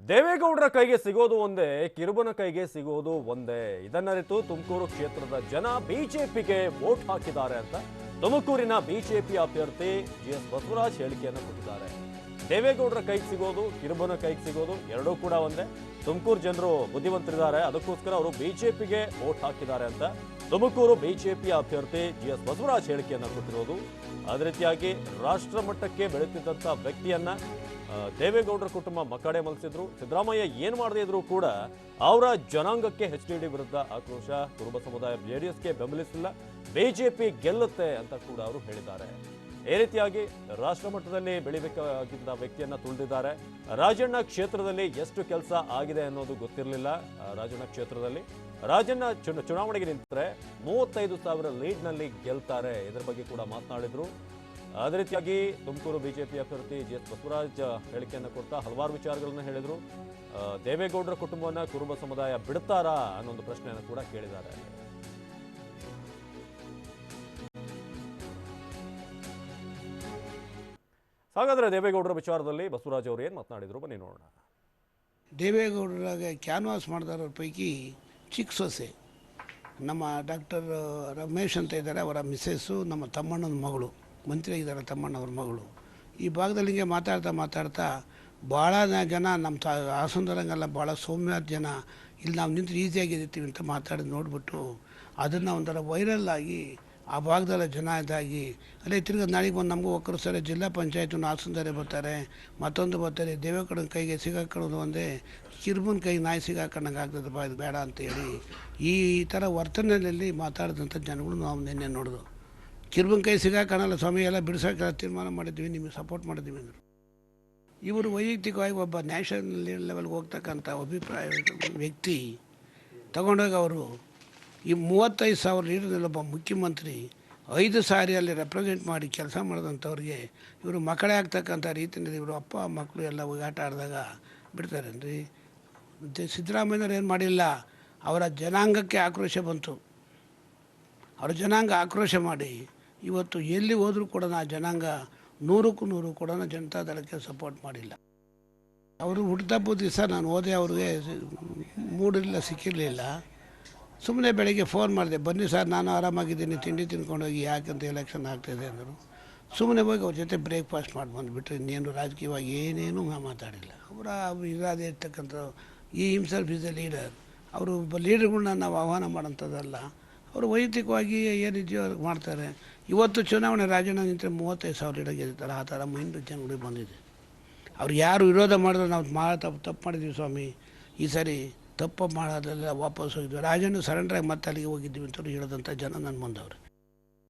ದೇವೇಗೌಡರ ಕೈಗೆ ಸಿಗೋದು ಒಂದೇ, ಕಿರುಬನ ಕೈಗೆ ಸಿಗೋದು ಒಂದೇ. ಇದನ್ನರಿತು ತುಮಕೂರು ಕ್ಷೇತ್ರದ ಜನ ಬಿಜೆಪಿಗೆ ವೋಟ್ ಹಾಕಿದ್ದಾರೆ ಅಂತ ತುಮಕೂರಿನ ಬಿಜೆಪಿ ಅಭ್ಯರ್ಥಿ ಜಿ ಎಸ್ ಬಸವರಾಜ್ ಹೇಳಿಕೆಯನ್ನು ಕೊಟ್ಟಿದ್ದಾರೆ. ದೇವೇಗೌಡರ ಕೈಗೆ ಸಿಗೋದು, ಕಿರುಬನ ಕೈಗೆ ಸಿಗೋದು ಎರಡೂ ಕೂಡ ಒಂದೇ. ತುಮಕೂರು ಜನರು ಬುದ್ಧಿವಂತರಿದ್ದಾರೆ. ಅದಕ್ಕೋಸ್ಕರ ಅವರು ಬಿಜೆಪಿಗೆ ವೋಟ್ ಹಾಕಿದ್ದಾರೆ ಅಂತ ತುಮಕೂರು ಬಿಜೆಪಿ ಅಭ್ಯರ್ಥಿ ಜಿ ಎಸ್ ಬಸವರಾಜ್ ಹೇಳಿಕೆಯನ್ನು ಕೊಟ್ಟಿರೋದು ಅದೇ ರೀತಿಯಾಗಿ ರಾಷ್ಟ್ರ ಮಟ್ಟಕ್ಕೆ ಬೆಳೆಯುತ್ತಿದ್ದಂಥ ವ್ಯಕ್ತಿಯನ್ನ ದೇವೇಗೌಡರ ಕುಟುಂಬ ಮಕ್ಕಡೆ ಮಲಸಿದ್ರು. ಸಿದ್ದರಾಮಯ್ಯ ಏನ್ ಮಾಡದೇ ಇದ್ರು ಕೂಡ ಅವರ ಜನಾಂಗಕ್ಕೆ ಡಿ ಡಿ ವಿರುದ್ಧ ಆಕ್ರೋಶ. ಕುರುಬ ಸಮುದಾಯ ಜೆಡಿಎಸ್ಗೆ ಬೆಂಬಲಿಸಿಲ್ಲ. ಬಿಜೆಪಿ ಗೆಲ್ಲುತ್ತೆ ಅಂತ ಕೂಡ ಅವರು ಹೇಳಿದ್ದಾರೆ. ಈ ರೀತಿಯಾಗಿ ರಾಷ್ಟ್ರ ಮಟ್ಟದಲ್ಲಿ ಬೆಳಿಬೇಕಾಗಿದ್ದ ವ್ಯಕ್ತಿಯನ್ನ ತುಳಿದಿದ್ದಾರೆ. ರಾಜಣ್ಣ ಕ್ಷೇತ್ರದಲ್ಲಿ ಎಷ್ಟು ಕೆಲಸ ಆಗಿದೆ ಅನ್ನೋದು ಗೊತ್ತಿರಲಿಲ್ಲ. ರಾಜಣ್ಣ ಕ್ಷೇತ್ರದಲ್ಲಿ. ರಾಜಣ್ಣ ಚುನ- ಚುನಾವಣೆಗೆ ನಿಂತರೆ ಮೂವತ್ತೈದು ಸಾವಿರ ಲೀಡ್ನಲ್ಲಿ ಗೆಲ್ತಾರೆ. ಇದರ ಬಗ್ಗೆ ಕೂಡ ಮಾತನಾಡಿದ್ರು. ಅದೇ ರೀತಿಯಾಗಿ ತುಮಕೂರು ಬಿಜೆಪಿ ಅಭ್ಯರ್ಥಿ ಜಿ ಎಸ್ ಬಸವರಾಜ್ ಹೇಳಿಕೆಯನ್ನು ಕೊಡ್ತಾ ಹಲವಾರು ವಿಚಾರಗಳನ್ನು ಹೇಳಿದರು. ದೇವೇಗೌಡರ ಕುಟುಂಬವನ್ನು ಕುರುಬ ಸಮುದಾಯ ಬಿಡ್ತಾರಾ ಅನ್ನೋ ಒಂದು ಪ್ರಶ್ನೆಯನ್ನು ಕೂಡ ಕೇಳಿದ್ದಾರೆ. ಹಾಗಾದ್ರೆ ದೇವೇಗೌಡರ ವಿಚಾರದಲ್ಲಿ ಬಸವರಾಜ್ ಅವರು ಏನು ಮಾತನಾಡಿದ್ರು? ಬನ್ನಿ ನೋಡೋಣ. ದೇವೇಗೌಡರಾಗ ಕ್ಯಾನ್ವಾಸ್ ಮಾಡಿದಾರ ಪೈಕಿ ಚಿಕ್ಕ ಸೊಸೆ. ನಮ್ಮ ಡಾಕ್ಟರ್ ರಮೇಶ್ ಅಂತ ಇದ್ದಾರೆ, ಅವರ ಮಿಸ್ಸಸ್ಸು, ನಮ್ಮ ತಮ್ಮಣ್ಣನ ಮಗಳು ಮಂತ್ರಿಯಾಗಿದ್ದಾರೆ ತಮ್ಮಣ್ಣವ್ರ ಮಗಳು. ಈ ಭಾಗದಲ್ಲಿ ಹಿಂಗೆ ಮಾತಾಡ್ತಾ ಮಾತಾಡ್ತಾ ಭಾಳ ಜನ ನಮ್ಮ ತ ಹಾಸನದರಂಗೆಲ್ಲ ಭಾಳ ಸೌಮ್ಯ ಜನ. ಇಲ್ಲಿ ನಾವು ನಿಂತು ಈಸಿಯಾಗಿರ್ತೀವಿ ಅಂತ ಮಾತಾಡಿ ನೋಡಿಬಿಟ್ಟು ಅದನ್ನು ಒಂಥರ ವೈರಲ್ ಆಗಿ ಆ ಭಾಗದಲ್ಲ ಜನ ಇದಾಗಿ, ಅಲ್ಲೇ ತಿರ್ಗಿ ನಾಳೆಗೆ ಬಂದು ನಮಗೂ ಒಕ್ಕರು ಸರಿ, ಜಿಲ್ಲಾ ಪಂಚಾಯತ್ ಹಾಸನದಾರೆ ಬರ್ತಾರೆ. ಮತ್ತೊಂದು ಬರ್ತಾರೆ, ದೇವೇಗೌಡನ ಕೈಗೆ ಸಿಗಾಕೊಳ್ಳೋದು ಒಂದೇ, ಕಿರುಬನ ಕೈ ನಾಯಿ ಸಿಗಾಕೊಂಡಂಗೆ ಆಗ್ತದೆ ಬಾ, ಇದು ಬೇಡ ಅಂತೇಳಿ ಈ ಥರ ವರ್ತನೆಯಲ್ಲಿ ಮಾತಾಡಿದಂಥ ಜನಗಳು ನಾವು ನಿನ್ನೆ ನೋಡಿದ್ವು ಕಿರುಬನ ಕೈ ಸಿಗಾಕಣಲ್ಲ ಸ್ವಾಮಿ, ಎಲ್ಲ ಬಿಡಿಸೋಕೆ ತೀರ್ಮಾನ ಮಾಡಿದ್ವಿ ನಿಮಗೆ ಸಪೋರ್ಟ್ ಮಾಡಿದ್ವಿ ಅಂದರು. ಇವರು ವೈಯಕ್ತಿಕವಾಗಿ ಒಬ್ಬ ನ್ಯಾಷನಲ್ ಲೆವೆಲ್ಗೆ ಹೋಗ್ತಕ್ಕಂಥ ಅಭಿಪ್ರಾಯ ವ್ಯಕ್ತಿ, ತಗೊಂಡೋಗಿ ಅವರು ಈ ಮೂವತ್ತೈದು ಸಾವಿರ ಲೀಡರ್ನಲ್ಲಿ ಒಬ್ಬ ಮುಖ್ಯಮಂತ್ರಿ, ಐದು ಸಾರಿ ಅಲ್ಲಿ ರೆಪ್ರೆಸೆಂಟ್ ಮಾಡಿ ಕೆಲಸ ಮಾಡಿದಂಥವ್ರಿಗೆ ಇವರು ಮಕ್ಕಳೇ ಆಗ್ತಕ್ಕಂಥ ರೀತಿಯಲ್ಲಿ ಇವರು ಅಪ್ಪ, ಮಕ್ಕಳು ಎಲ್ಲ ಆಟ ಆಡಿದಾಗ ಬಿಡ್ತಾರೇನ್ರಿ? ಮತ್ತೆ ಸಿದ್ದರಾಮಯ್ಯವ್ರು ಏನು ಮಾಡಿಲ್ಲ? ಅವರ ಜನಾಂಗಕ್ಕೆ ಆಕ್ರೋಶ ಬಂತು. ಅವರ ಜನಾಂಗ ಆಕ್ರೋಶ ಮಾಡಿ ಇವತ್ತು ಎಲ್ಲಿ ಹೋದರೂ ಕೂಡ ಆ ಜನಾಂಗ ನೂರಕ್ಕೂ ನೂರು ಕೂಡ ಜನತಾದಳಕ್ಕೆ ಸಪೋರ್ಟ್ ಮಾಡಿಲ್ಲ. ಅವರು ಹುಟ್ಟದಬ್ಬ ದಿವಸ ನಾನು ಹೋದೆ ಅವ್ರಿಗೆ, ಮೂಡಿಲ್ಲ, ಸಿಕ್ಕಿರಲಿಲ್ಲ. ಸುಮ್ಮನೆ ಬೆಳಗ್ಗೆ ಫೋನ್ ಮಾಡಿದೆ, ಬನ್ನಿ ಸರ್, ನಾನು ಆರಾಮಾಗಿದ್ದೀನಿ, ತಿಂಡಿ ತಿನ್ಕೊಂಡೋಗಿ ಯಾಕಂತ ಎಲೆಕ್ಷನ್ ಆಗ್ತಾಯಿದೆ ಅಂದರು. ಸುಮ್ಮನೆ ಹೋಗಿ ಅವ್ರ ಜೊತೆ ಬ್ರೇಕ್ಫಾಸ್ಟ್ ಮಾಡಿ ಬಂದುಬಿಟ್ರೆ. ಇನ್ನೇನು ರಾಜಕೀಯವಾಗಿ ಏನೇನು ಮಾತಾಡಿಲ್ಲ. ಅವರ ಇರಾದೆ ಇರ್ತಕ್ಕಂಥ ಈ ಹಿಮ್ಸೆಲ್ಫ್ ಇಸ್ ಎ ಲೀಡರ್ ಅವರು ಲೀಡರ್ಗಳನ್ನ ನಾವು ಆಹ್ವಾನ ಮಾಡೋಂಥದ್ದಲ್ಲ ಅವರು ವೈಯಕ್ತಿಕವಾಗಿ ಏನಿದೆಯೋ ಮಾಡ್ತಾರೆ. ಇವತ್ತು ಚುನಾವಣೆ ರಾಜಣ್ಣ ನಿಂತರೆ ಮೂವತ್ತೈದು ಸಾವಿರ ಲೀಡರ್ ಗೆದ್ದಿರ್ತಾರೆ ಆ ಥರ ಮೈಂಡ್ ಜನಗಳಿಗೆ ಬಂದಿದೆ. ಅವ್ರು ಯಾರು ವಿರೋಧ ಮಾಡಿದ್ರೆ ನಾವು ಮಾ ತಪ್ಪು ತಪ್ಪು ಮಾಡಿದ್ವಿ ಸ್ವಾಮಿ. ಈ ಸರಿ ತಪ್ಪು ಮಾಡೋದೆಲ್ಲ ವಾಪಸ್ ಹೋಗಿದ್ವಿ. ರಾಜನು ಸರೆಂಡ್ರಾಗಿ ಮತ್ತೆ ಅಲ್ಲಿಗೆ ಹೋಗಿದ್ವಿ ಅಂತ ಹೇಳಿದಂಥ ಜನ ನನ್ನ ಮುಂದವ್ರೆ